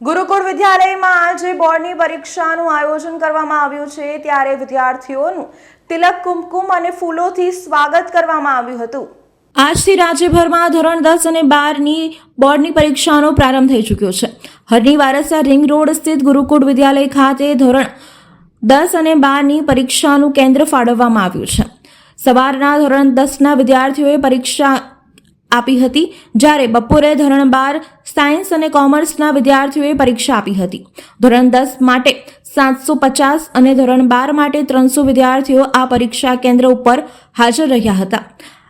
ગુરુકુળ વિદ્યાલયમાં આજે બોર્ડની પરીક્ષાનું આયોજન કરવામાં આવ્યું છે. ત્યારે વિદ્યાર્થીઓનું તિલક કુમકુમ અને ફૂલોથી સ્વાગત કરવામાં આવ્યું હતું. આજથી રાજ્યભરમાં ધોરણ દસ અને બારની બોર્ડની પરીક્ષાનો પ્રારંભ થઈ ચૂક્યો છે. હરની વારસા રિંગ રોડ સ્થિત ગુરુકુળ વિદ્યાલય ખાતે ધોરણ દસ અને બારની પરીક્ષાનું કેન્દ્ર ફાળવવામાં આવ્યું છે. સવારના ધોરણ દસના વિદ્યાર્થીઓએ પરીક્ષા આપી હતી, જ્યારે બપોરે ધોરણ બાર સાયન્સ અને કોમર્સના વિદ્યાર્થીઓએ પરીક્ષા આપી હતી. ધોરણ દસ માટે સાતસો પચાસ અને ધોરણ બાર માટે ત્રણસો વિદ્યાર્થીઓ આ પરીક્ષા કેન્દ્ર ઉપર હાજર રહ્યા હતા.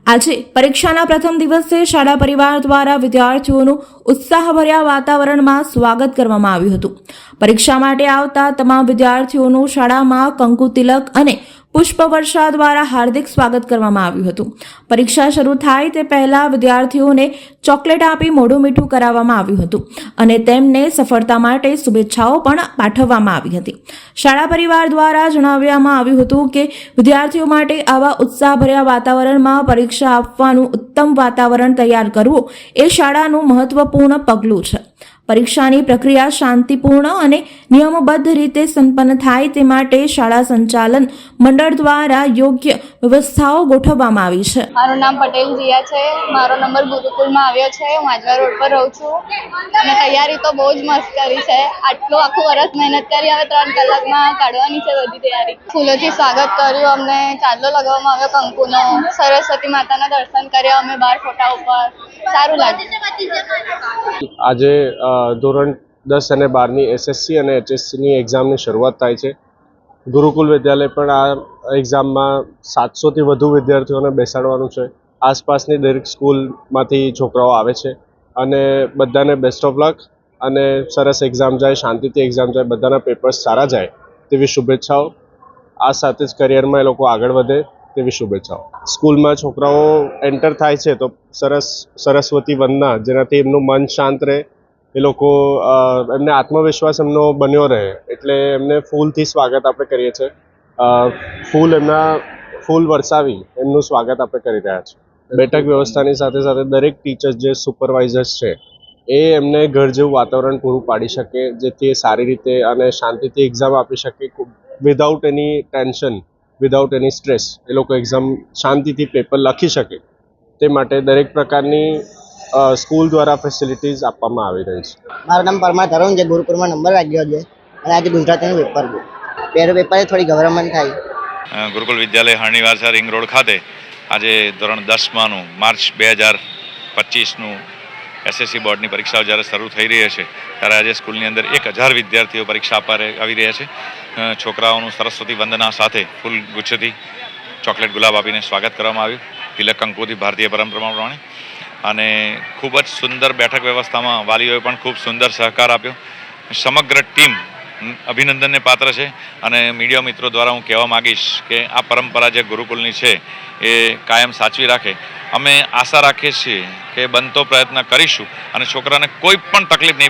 આજે પરીક્ષાના પ્રથમ દિવસે શાળા પરિવાર દ્વારા વિદ્યાર્થીઓનું ઉત્સાહભર્યા વાતાવરણમાં સ્વાગત કરવામાં આવ્યું હતું. પરીક્ષા માટે આવતા તમામ વિદ્યાર્થીઓનું શાળામાં કંકુ તિલક અને પુષ્પવર્ષા દ્વારા હાર્દિક સ્વાગત કરવામાં આવ્યું હતું. પરીક્ષા શરૂ થાય તે પહેલા વિદ્યાર્થીઓને ચોકલેટ આપી મોઢું મીઠું કરાવવામાં આવ્યું હતું અને તેમને સફળતા માટે શુભેચ્છાઓ પણ પાઠવવામાં આવી હતી. શાળા પરિવાર દ્વારા જણાવવામાં આવ્યું હતું કે વિદ્યાર્થીઓ માટે આવા ઉત્સાહભર્યા વાતાવરણમાં પરીક્ષા આપવાનું ઉત્તમ વાતાવરણ તૈયાર કરવું એ શાળાનું મહત્વપૂર્ણ પગલું છે. પરીક્ષાની પ્રક્રિયા શાંતિપૂર્ણ અને નિયમબદ્ધ રીતે સંપન્ન થાય તે માટે શાળા સંચાલન મંડળ દ્વારા યોગ્ય વ્યવસ્થાઓ ગોઠવવામાં આવી છે. મારું નામ પટેલ જીયા છે. મારો નંબર ગુરુકુલમાં આવ્યો છે. હું આજવા રોડ પર રહું છું. અને તૈયારી તો બહુ જ મસ્ત કરી છે. આટલું આખું વરસ મહેનત કરી હવે ત્રણ કલાકમાં કાઢવાની છે બધી તૈયારી. ફૂલોથી સ્વાગત કર્યું. અમને ચાંદલો લગાવવામાં આવ્યો, કંકુનો. સરસ્વતી માતાના દર્શન કર્યા. અમે બાર ફોટા ઉપર. સારું લાગ્યું. આજે ધોરણ દસ અને બારની એસએસસી અને એચએસસીની એક્ઝામની શરૂઆત થાય છે. ગુરુકુલ વિદ્યાલય પણ આ એક્ઝામમાં સાતસોથી વધુ વિદ્યાર્થીઓને બેસાડવાનું છે. આસપાસની દરેક સ્કૂલમાંથી છોકરાઓ આવે છે અને બધાને બેસ્ટ ઓફ લક અને સરસ એક્ઝામ જાય, શાંતિથી એક્ઝામ જાય, બધાના પેપર્સ સારા જાય તેવી શુભેચ્છાઓ. આ સાથે જ કરિયરમાં એ લોકો આગળ વધે. તેવી શુભેચ્છાઓ. સ્કૂલમાં છોકરાઓ એન્ટર થાય છે તો સરસ, સરસ્વતી વંદના, જેનાથી એમનું મન શાંત રહે, એ લોકો એમને આત્મવિશ્વાસ એમનો બન્યો રહે, એટલે એમને ફૂલથી સ્વાગત આપણે કરીએ છીએ. ફૂલ એમના, ફૂલ વરસાવી એમનું સ્વાગત આપણે કરી રહ્યા છીએ. બેઠક વ્યવસ્થાની સાથે સાથે દરેક ટીચર્સ જે સુપરવાઇઝર્સ છે, એ એમને ઘર જેવું વાતાવરણ પૂરું પાડી શકે, જેથી એ સારી રીતે અને શાંતિથી એક્ઝામ આપી શકે without any tension without any stress એ લોકો એક્ઝામ શાંતિથી પેપર લખી શકે. તે માટે દરેક પ્રકારની સ્કૂલ દ્વારા ફેસિલિટીઝ આપવામાં આવી રહી છે. મારું નામ પરમાર તરુણ છે. ગુરુકુળમાં નંબર લાગ્યો છે. અને આજે ગુજરાતીનું પેપર છે. પહેલું પેપર થોડી ગભરામણ થાય. ગુરુકુલ વિદ્યાલય હરણીવાસા રિંગ રોડ ખાતે આજે ધોરણ દસમાનું માર્ચ બે હજાર પચીસનું એસએસસી બોર્ડની પરીક્ષાઓ જ્યારે શરૂ થઈ રહી છે ત્યારે આજે સ્કૂલની અંદર એક હજાર વિદ્યાર્થીઓ પરીક્ષા આપવા આવી રહ્યા છે. છોકરાઓનું સરસ્વતી વંદના સાથે ફૂલ ગુચ્છથી ચોકલેટ ગુલાબ આપીને સ્વાગત કરવામાં આવ્યું. તિલક કંકુથી ભારતીય પરંપરા પ્રમાણે. અને ખૂબ જ સુંદર બેઠક વ્યવસ્થામાં વાલીઓએ પણ ખૂબ સુંદર સહકાર આપ્યો. સમગ્ર ટીમ અભિનંદનને પાત્ર છે અને મીડિયા મિત્રો દ્વારા હું કહેવા માગીશ કે આ પરંપરા જે ગુરુકુલની છે એ કાયમ સાચવી રાખે. અમે આશા રાખીએ છીએ કે બનતો પ્રયત્ન કરીશું અને છોકરાને કોઈ પણ તકલીફ નહીં